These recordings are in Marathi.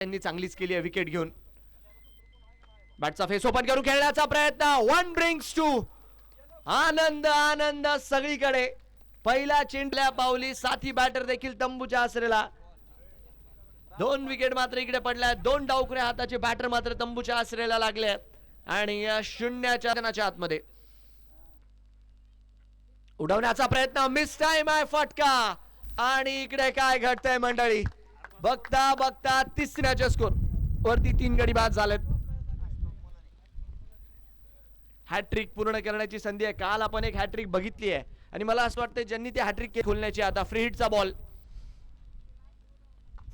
त्यांनी चांगलीच केली आहे विकेट घेऊन. बॅटचा फेस ओपन करून खेळण्याचा प्रयत्न. वन ब्रिंग्स टू आनंद आनंद सगळीकडे. पहिला चिंटल्या पावली साथी बॅटर देखील तंबूच्या आसरेला. दोन विकेट मात्र इकडे पडल्या दोन डावकऱ्या हाताचे बॅटर मात्र तंबूच्या आसरेला लागले आणि या शून्याच्या आतमध्ये. उडवण्याचा प्रयत्न. मिस टाइम आहे फटका. आणि इकडे काय घडतंय मंडळी? बघता बघता तिसऱ्याच्या स्कोर वरती तीन गडी बाद झालेत. हॅट्रिक पूर्ण करण्याची संधी आहे. काल आपण एक हॅट्रिक बघितली आहे. आणि मला असं वाटतं ज्यांनी ती हॅट्रिक खोलण्याची आता फ्री हिटचा बॉल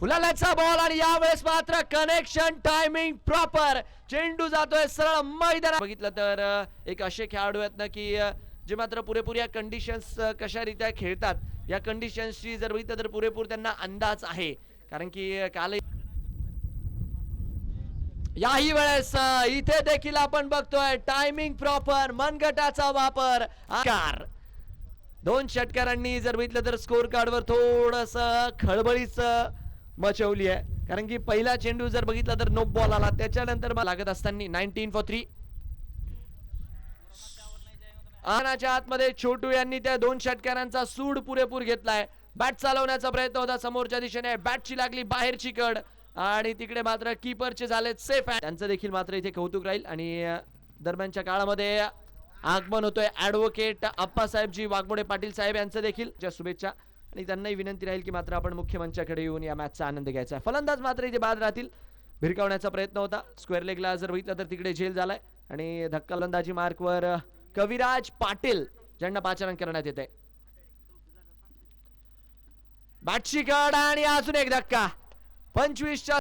फुलालाचा बॉल आणि यावेळेस मात्र कनेक्शन टायमिंग प्रॉपर चेंडू जातोय सरळ मैदान बघितलं तर एक असे खेळाडू आहेत ना की जे मात्र पुरेपूर या कंडिशन्स कशा रीत्या खेळतात. या कंडिशन्सची जर बघितलं तर पुरेपूर त्यांना अंदाज आहे. कारण की काल याही वेळेस इथे देखील आपण बघतोय टायमिंग प्रॉपर मनगटाचा वापर आकार. दोन षटकारांनी जर बघितलं तर स्कोर कार्डवर थोडस खळबळीच मचवली आहे. कारण की पहिला चेंडू जर बघितला तर नो बॉल आला. त्याच्यानंतर मला लागत असताना नाईन्टीन फॉर थ्री आनाच्या आतमध्ये छोटू यांनी त्या दोन षटकारांचा सूड पुरेपूर घेतलाय. बॅट चालवण्याचा प्रयत्न होता. समोरच्या दिशेने बॅटची लागली बाहेरची कड. आणि तिकडे मात्र कीपरचे झाले सेफ त्यांचं देखील मात्र इथे कौतुक राहील. आणि दरम्यानच्या काळामध्ये आगमन होतोय. ऍडव्होकेट अप्पासाहेबजी वाघमोडे पाटील साहेब यांचं देखील ज्या शुभेच्छा. आणि त्यांनाही विनंती राहील की मात्र आपण मुख्य मंचाकडे येऊन या मॅचचा आनंद घ्यायचा फलंदाज मात्र इथे बाद राहतील. भिरकावण्याचा प्रयत्न होता. स्क्वेअर लेगला जर बघितलं तर तिकडे झेल झालाय. आणि धक्का फलंदाजी मार्कवर कविराज पाटील ज्यांना पाचारण करण्यात येते आहे कड आणि अजून एक धक्का. पंचवीसच्या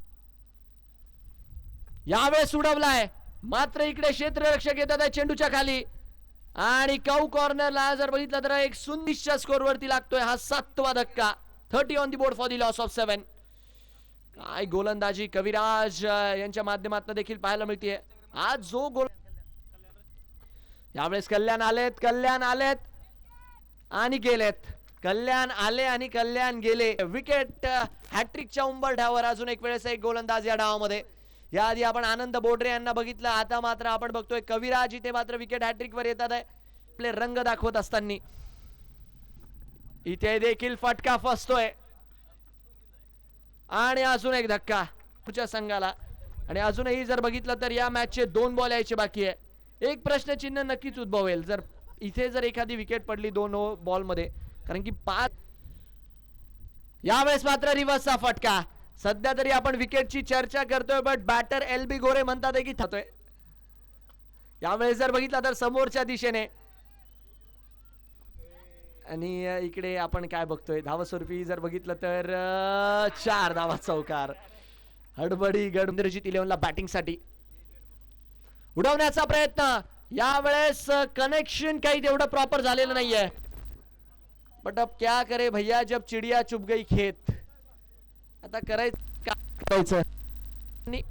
यावेळेस उडवलाय. मात्र इकडे क्षेत्ररक्षक येतात आहे चेंडूच्या खाली. आणि कौ कॉर्नरला जर बघितलं तर एक सुनिश्चित स्कोरवरती लागतोय हा सातवा धक्का. Thirty on the board for the loss of seven. काय गोलंदाजी. कविराज यांच्या माध्यमातून देखील पाहायला मिळते आज जो गोल यावेळेस कल्याण आलेत कल्याण आलेत. आणि गेलेत. कल्याण आले आणि कल्याण गेले. विकेट हॅट्रिकच्या उंबरठ्यावर अजून एक वेळेस एक गोलंदाज या डावामध्ये. याआधी आपण आनंद बोडरे यांना बघितलं. आता मात्र आपण बघतोय कविराज इथे मात्र विकेट हॅट्रिक वर येतात आहे. आपले रंग दाखवत असताना. इथे देखील फटका फसतोय. आणि अजून एक धक्का पुढच्या संघाला. आणि अजूनही जर बघितलं तर या मॅचचे दोन बॉल यायचे बाकी आहे. एक प्रश्नचिन्ह नक्कीच उद्भवेल. जर इथे जर एखादी विकेट पडली दोन बॉलमध्ये कारण की पाच यावेळेस मात्र रिव्हर्सचा फटका. सध्या तरी आपण विकेटची चर्चा करतोय but batter L B Gore म्हणतात की थातोय यावेळेस जर बघितलं तर समोरच्या दिशेने. आणि इकडे आपण काय बघतोय? धावस्वरूपी जर बघितलं तर चार धावा चौकार हडबडी गडबंदरजीत इलेव्हनला बॅटिंगसाठी उडवण्याचा प्रयत्न. यावेळेस कनेक्शन काही तेवढं प्रॉपर झालेलं नाहीये. बट अब क्या करे भैया जब चिडिया चुप गई खेत? आता करायचं काय करायचं? आणि-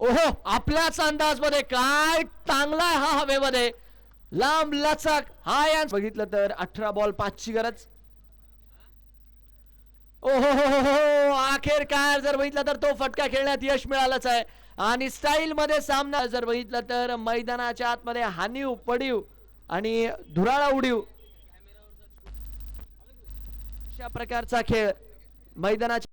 ओहो आपल्याच अंदाजमध्ये काय चांगला हा हवेमध्ये. लांब लचक हा या बघितलं तर अठरा बॉल पाचची गरज. ओहो हो, हो हो हो अखेर काय? जर बघितलं तर तो फटका खेळण्यात यश मिळालंच आहे. आणि स्टाईल मध्ये सामना जर बघितलं तर मैदानाच्या आतमध्ये हानीव पडीव आणि धुराळा उडीव. अशा प्रकारचा खेळ मैदानाच्या